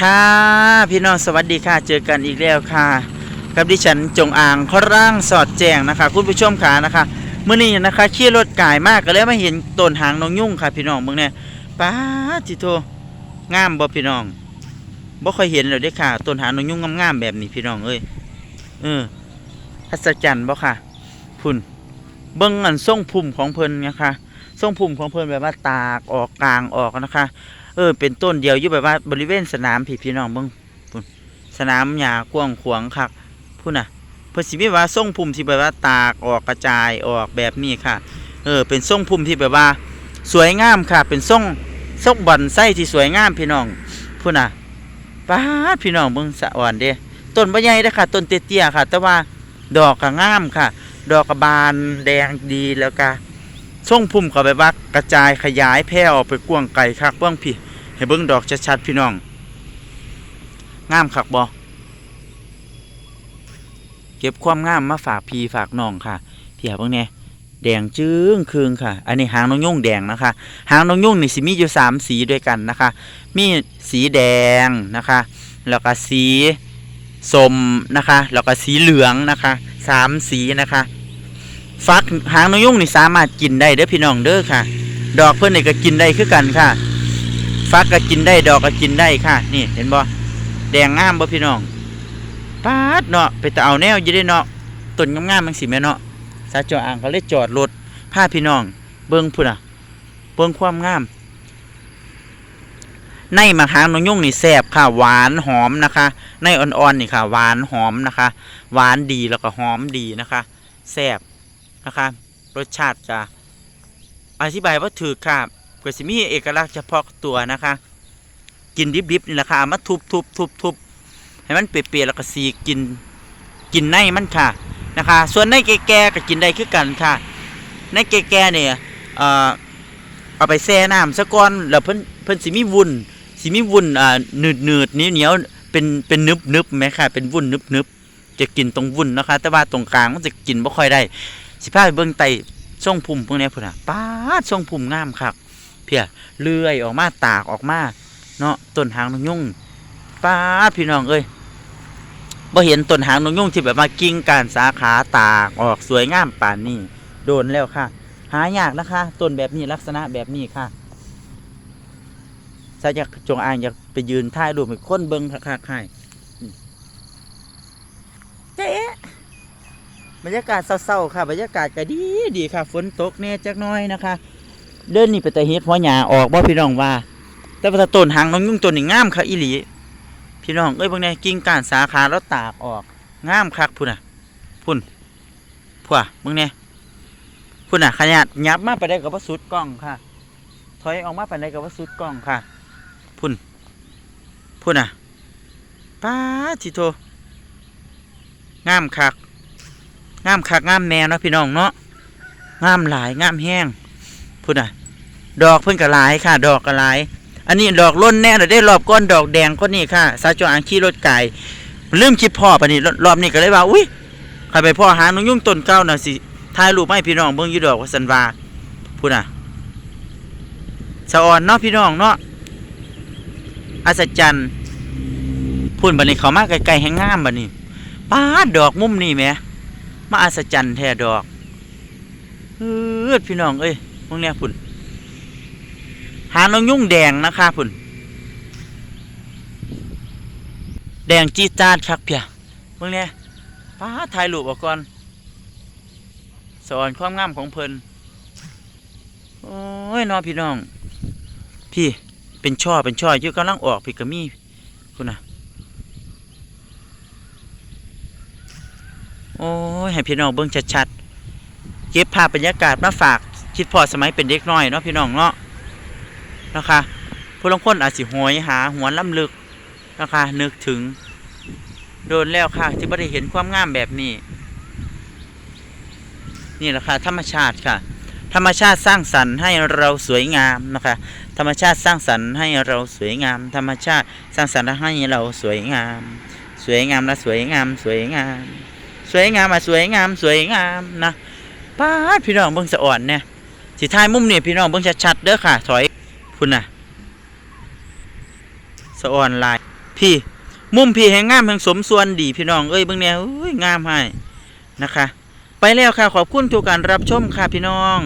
ค่ะ พี่น้องสวัสดีค่ะ เจอกันอีกแล้วค่ะ กับดิฉันจงอ่างข้อร่างสอดแจงนะคะ คุณผู้ชมค่ะนะคะเมื่อนี้นะคะขี่รถก่ายมากก็เลยมาเห็นต้นหางนองยุ่งค่ะ พี่น้องมึงเนี่ยป้าจิโทงามบ่พี่น้องบ่ค่อยเห็นเลยเด้ค่ะต้นหางนองยุ่งงามๆแบบนี้พี่น้องเอ้ยเอออัศจรรย์บ่ค่ะพุ่นเบิ่งอันทรงพุ่มของเพิ่นนะคะทรงพุ่มของเพิ่นแบบว่าตากออกกลางออกนะคะ เออ เป็นต้นเดียวอยู่แบบว่าบริเวณสนามพี่พี่น้องเบิ่งพุ่นสนามหญ้ากว้างขวางคักพุ่นน่ะเพิ่นสิมีว่าทรงพุ่มที่แบบว่าตากออกกระจายออกแบบนี้ค่ะ เออ เป็นทรงพุ่มที่แบบว่า สวยงามค่ะ เป็นทรงทรงบอนไส้ที่สวยงามพี่น้องพุ่นน่ะป้าพี่น้องเบิ่งสะอ่อนเด้ต้นใบใหญ่เด้อค่ะต้นเตี้ยๆค่ะ แต่ว่าดอกก็งามค่ะ ดอกกระบานแดงดีแล้วก็ทรงพุ่มก็แบบว่ากระจายขยายแพร่ออกไปกว้างไกลคักเบิ่งพี่ ให้เบิ่งดอกชัดๆพี่น้อง งามคักบ่เก็บความงามมาฝากพี่ฝากน้องค่ะพี่หาเบิ่งแหน่ยแดงจึ้งคืงค่ะ อันนี้หางนกยุ่งแดงนะคะ หางนกยุ่งนี่สิมีอยู่สามสีด้วยกันนะคะ มีสีแดงนะคะ แล้วก็สีสมนะคะ แล้วก็สีเหลืองนะคะสามสีนะคะ ฟักหางนกยุ่งนี่สามารถกินได้เด้อพี่น้องเด้อค่ะ ดอกเพิ่อนนี่ก็กินได้คือกันค่ะ ฟักก็กินได้ดอกก็กินได้ค่ะ นี่เห็นบ่แดงงามบ่พี่น้องปาดเนาะไปต่เอาแนวยู่ได้เนาะต้นงามๆมันสิแม่เนาะสาจออ่างก็เลยจอดรถพาพี่น้อง เบิ่งพุ่นน่ะ เบิ่งความงาม ในมะขามนงยุ่งนี่แซ่บค่ะ หวานหอมนะคะ ในอ่อนๆนี่ค่ะ หวานหอมนะคะ หวานดีแล้วก็หอมดีนะคะแซ่บนะคะ รสชาติจะอธิบายว่าถือค่ะ ก็สิมีเอกลักษณ์เฉพาะตัวนะคะ กินดิบๆนี่แหละค่ะมาทุบทุบทุบทุบให้มันเปียกๆแล้วก็สีกินกินในมันค่ะนะคะ ส่วนในแก่ๆก็กินได้คือกันค่ะ ในแก่ๆเนี่ยเอ่อเอาไปแช่น้ำซะก่อนแล้วเพิ่นเพิ่นสิมีวุ้นสิมีวุ้นอ่าหนืดหนืดๆเหนียวเป็นเป็นนึบนึบๆไหมค่ะ เป็นวุ้นนึบนึบๆจะกินตรงวุ้นนะคะ แต่ว่าตรงกลางมันจะกินบ่ค่อยได้ สิพาไปเบิ่งไตทรงพุ่มพวกนี้พุ่นน่ะป้าดทรงพุ่มงามคักเพียเลื่อยออกมาตากออกมาเนาะต้นหางนกยุงป้าพี่น้องเอ้ยบ่เห็นต้นหางนกยุงที่แบบมากิ่งการสาขาตากออกสวยงามป่านนี้โดนแล้วค่ะ หายากนะคะต้นแบบนี้ลักษณะแบบนี้ค่ะถ้าอยากจงอางอยากไปยืนถ่ายรูปให้คนเบิ่งคักๆให้อืมเจ๊บรรยากาศเศร้าๆค่ะ บรรยากาศก็ดีดีค่ะ ฝนตกแน่จักน้อยนะคะ เดินนี่ไปแต่เฮ็ดหัวหญ้าออกบ่พี่น้องว่า แต่ว่าถ้าต้นหางนกยุงต้นนี่งามคักอีหลีพี่น้องเอ้ยเบิ่งแน่กิ่งก้านสาขาแล้วตากออกงามคักพุ่นน่ะพุ่นพุ่นอะเบิ่งแน่พุ่นน่ะขนาดยับมาไปได้กับว่าสุดกล้องค่ะ ถอยออกมาไปได้กับว่าสุดกล้องค่ะ พุ่นพุ่นน่ะป้าดทิโทงามคักงามคักงามแนวเนาะพี่น้องเนาะงามหลายงามแห้ง พุ่นอะ ดอกเพิ่นก็หลายค่ะ ดอกก็หลาย อันนี้ดอกล้นแน่เลยได้รอบก้อนดอกแดงก้อนนี้ค่ะสาจออ่างขี่รถไก่ลืมคิดพ่อปะนี่รอบนี้ก็เลยว่าอุ้ยใครไปพ่อหางนกยุ่งต้นเก้าน่ะสิถ่ายรูปให้พี่น้องเบิ่งยู่ดอกว่าสันวาพุ่นอะสะออนเนาะพี่น้องเนาะอัศจรรย์พุ่นบัดนี้เขามาไกลๆแห้งงามบัดนี้ป้าดดอกมุมนี่แหมมาอัศจรรย์แท้ดอกเออพี่น้องเอ้ย พวกเนี้ยพุ่น หานงยุ่งแดงนะคะพุ่น แดงจีจาดคักเพียพวกเนี้ยป้าถ่ายรูปออกก่อน สอนความงามของเพิ่นโอ้ยน้องพี่น้อง พี่เป็นช่อเป็นช่ออยืดกำลังออกพี่กะมีคุณน่ะโอ้ยให้พี่น้องเบิ่งชัดๆเก็บภาพบรรยากาศมาฝาก คิดพอสมัยเป็นเด็กน้อยเนาะพี่น้องเนาะนะคะผู้ลางคนอาจสิหอยหาหัวล้ำลึกนะคะนึกถึง โดนแล้วค่ะ ที่ไม่ได้เห็นความงามแบบนี้ นี่แหละค่ะธรรมชาติค่ะ ธรรมชาติสร้างสรรค์ให้เราสวยงามนะคะ ธรรมชาติสร้างสรรค์ให้เราสวยงาม ธรรมชาติสร้างสรรค์ให้เราสวยงาม สวยงามและสวยงาม สวยงาม สวยงามอะสวยงาม สวยงามนะป้าพี่น้องเบิ่งสะอ่อนเนี่ย สิท้ายมุมนี่พี่น้องเบิ่งชัดๆเด้อค่ะ ถอยพุ่นน่ะสะออนลายพพี่ มุมพี่แห่งงามแห่งสมส่วนดีพี่น้องเอ้ยเบิ่งแนวเอ้ยงามให้นะคะ ไปแล้วค่ะขอบคุณทุกการรับชมค่ะพี่น้อง